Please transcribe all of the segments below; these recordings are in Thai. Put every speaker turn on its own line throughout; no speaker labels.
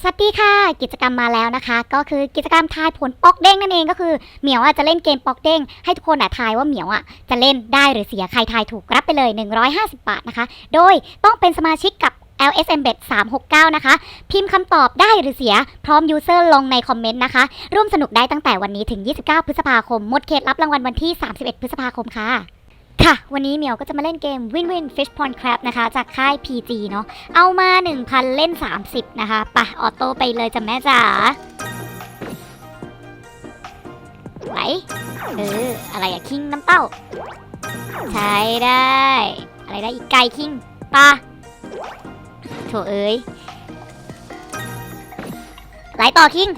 สวัสดีค่ะ กิจกรรมมาแล้วนะคะ ก็คือกิจกรรมทายผลปอกเด้งนั่นเองก็คือเหมียวอะจะเล่นเกมปอกเด้ง ให้ทุกคนอะทายว่าเหมียวอะจะเล่นได้หรือเสียใครทายถูกรับไปเลย 150 บาทนะคะ โดยต้องเป็นสมาชิกกับ LSM Bet 369 นะคะ พิมพ์คำตอบได้หรือเสีย พร้อมยูเซอร์ลงในคอมเมนต์นะคะ ร่วมสนุกได้ตั้งแต่วันนี้ถึง 29 พฤษภาคมหมดเขตรับรางวัลวันที่ 31 พฤษภาคมค่ะ ค่ะ วันนี้เหมียวก็จะมาเล่นเกม Win Win Fish Pond Crab นะคะ จากค่าย PG เนาะเอามา 1,000 เล่น 30 นะคะปะออโต้ไปเลยจ้ะแม่จ๋าไหวเออ อะไรอะคิงน้ำเต้า ใช้ได้ อะไรได้อีกไก่คิงปลาโถเอ้ยไหลต่อคิง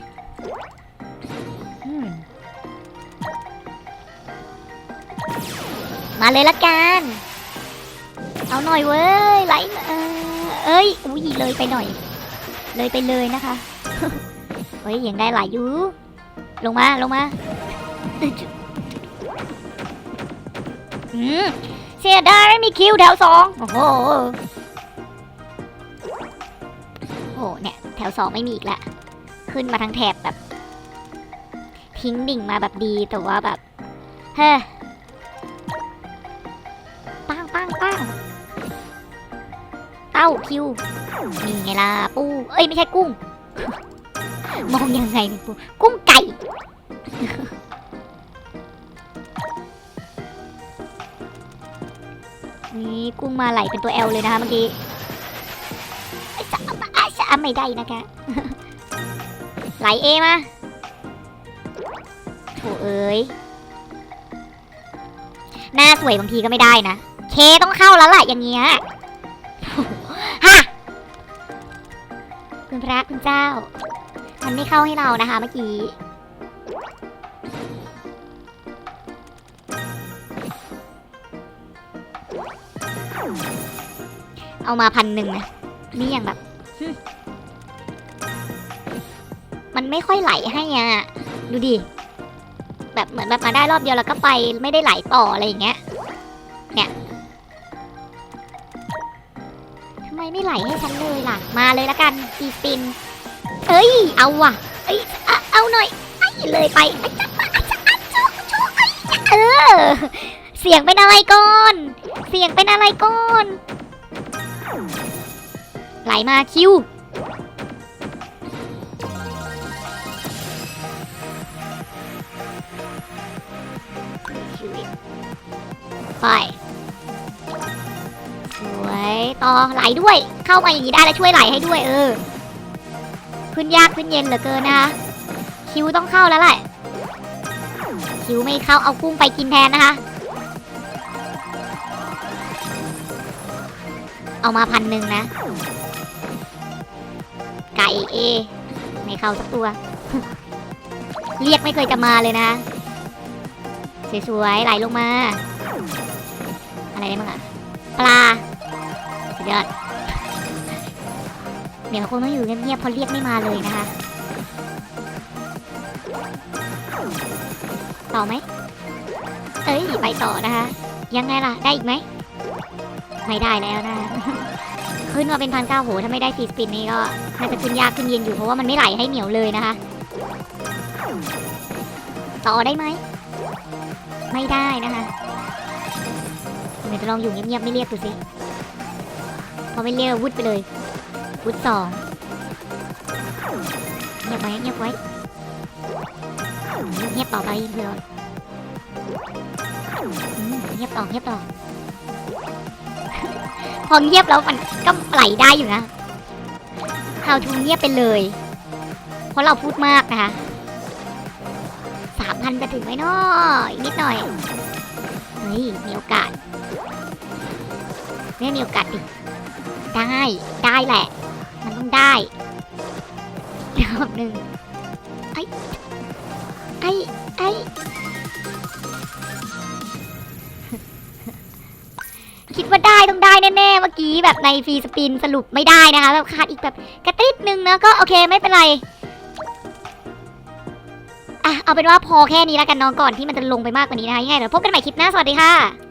มาเลยละกัน เอาหน่อยเว้ยไหลเออเอ้ยอุ้ยเลยไปหน่อย เลยไปเลยนะคะเฮ้ยยังได้หลายอยู่ลงมาลงมาอืมเสียดายไม่มีคิวแถวสองโอ้โหโอ้โหเนี่ยแถวสองไม่มีอีกละ ขึ้นมาทั้งแถบแบบ ทิ้งดิ่งมาแบบดีแต่ว่าแบบ เฮ้ เต้าคิวนี่ไงล่ะปูเอ้ยไม่ใช่กุ้ง มองยังไงปูกุ้งไก่นี่กุ้งมาไหลเป็นตัว L เลยนะคะเมื่อกี้อาจะอาจะไม่ได้นะคะไหลเอมาโถเอ้ยหน้าสวยบางทีก็ไม่ได้นะ เคต้องเข้าแล้วล่ะอย่างเงี้ย คุณพระคุณเจ้า มันไม่เข้าให้เรานะคะเมื่อกี้เอามาพันหนึ่งนะนี่อย่างแบบ มันไม่ค่อยไหลให้อะ ดูดิ แบบเหมือนแบบมาได้รอบเดียวแล้วก็ไปไม่ได้ไหลต่ออะไรอย่างเงี้ย ไมไม่ไหลให้ฉันเลยล่ะ มาเลยละกันปีปินเอ้ย เอาว่ะเอ้ยเอาเอาหน่อยไอ้เลยไปไอ้จับมาไอ้จับอัดโชกโชกไอ้เออ เสียงเป็นอะไรก่อน เสียงเป็นอะไรก่อน ไหลมาคิวไป ต่อไหลด้วย เข้ามาอย่างนี้ได้แล้วช่วยไหลให้ด้วยเออ ขึ้นยากขึ้นเย็นเหลือเกินนะคะ คิวต้องเข้าแล้วแหละ คิวไม่เข้าเอากุ้งไปกินแทนนะคะ เอามาพันหนึ่งนะ ไก่เอ ไม่เข้าสักตัว เรียกไม่เคยจะมาเลยนะสวยๆไหลลงมา อะไรได้บ้างอะปลา สุดยอดเดี๋ยวคงต้องอยู่เงียบๆเพราะเรียกไม่มาเลยนะคะ ต่อไหม เอ้ย ไปต่อนะคะ ยังไงล่ะ ได้อีกไหม ไม่ได้แล้วนะ ขึ้นมาเป็นพันเก้าโห ถ้าไม่ได้ฟีสปินนี่ก็น่าจะขึ้นยากขึ้นเย็นอยู่เพราะว่ามันไม่ไหลให้เหนียวเลยนะคะ ต่อได้ไหม ไม่ได้นะคะเดี๋ยวจะลองอยู่เงียบๆไม่เรียกดูสิ อไม่เรียกวุดไปเลย วุดสองเงียบไว้เงียบไว้เงียบต่อไปเพื่อนเงียบต่อเงียบต่อพอเงียบแล้วมันก็ไหลได้อยู่นะ How to เงียบไปเลย เพราะเราพูดมากนะคะสามพันจะถึงไหมนาะอีกนิดหน่อย เฮ้ย มีโอกาส ไม่มีโอกาสดิ ได้ ได้แหละ มันต้องได้รอบหนึ่งไอ้ไอ้ไอ้คิดว่าได้ต้องได้แน่ๆ เมื่อกี้แบบในฟรีสปินสรุปไม่ได้นะคะแบบขาดอีกแบบกระติดนึงนะก็โอเคไม่เป็นไรอะเอาเป็นว่าพอแค่นี้แล้วกันน้องก่อนที่มันจะลงไปมากกว่านี้นะคะยังไงเดี๋ยวพบกันใหม่คลิปหน้าสวัสดีค่ะ